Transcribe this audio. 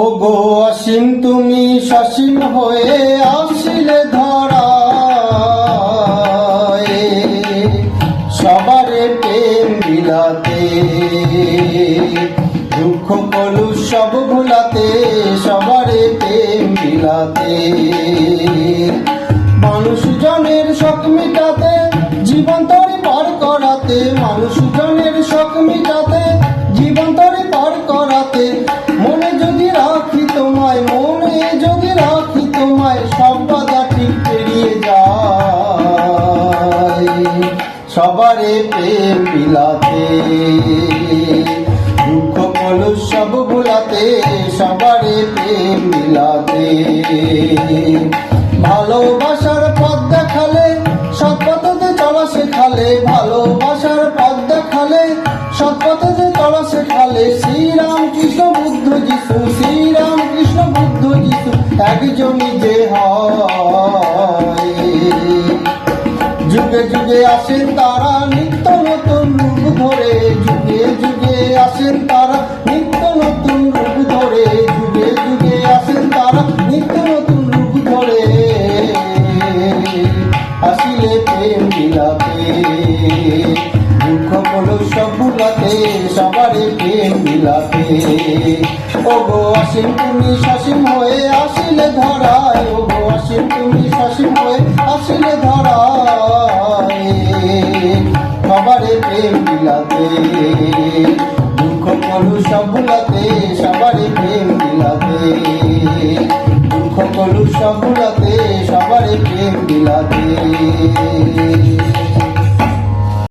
ও গো অসীম, তুমি সসীম হয়ে আসিলে ধরা সবার প্রেম বিলাতে, দুঃখ কলু সব ভুলাতে, সবারে প্রেম বিলাতে। মানুষ জনের শখ মিটাতে, জীবন তরি পার করাতে, মানুষ জনের শখ মিটাতে সবারে প্রেম বিলাতে দুঃখ কলু সব ভুলাতে, সবারে প্রেম বিলাতে ভালোবাসার পথ দেখালে সৎ পথে চলা শেখালে, ভালোবাসার পথ দেখালে সৎ পথে চলা শেখালে শ্রীরাম কৃষ্ণ বুদ্ধ যিশু শ্রীরাম আসেন তারা নিত্য নতুন রূপ ধরে, যুগে যুগে আসেন তারা নিত্য নতুন রূপ ধরে, যুগে যুগে আসেন তারা নিত্য নতুন রূপ ধরে। আসিলে প্রেম বিলাতে, দুঃখ বলো সব ভুলাতে সবারই প্রেম তুমি সসীম হয়ে, আসিলে ধরায় প্রেম বিলাতে দুঃখ করু সব ভুলাতে সবারে প্রেম বিলাতে দুঃখ করু সব ভুলাতে প্রেম বিলাতে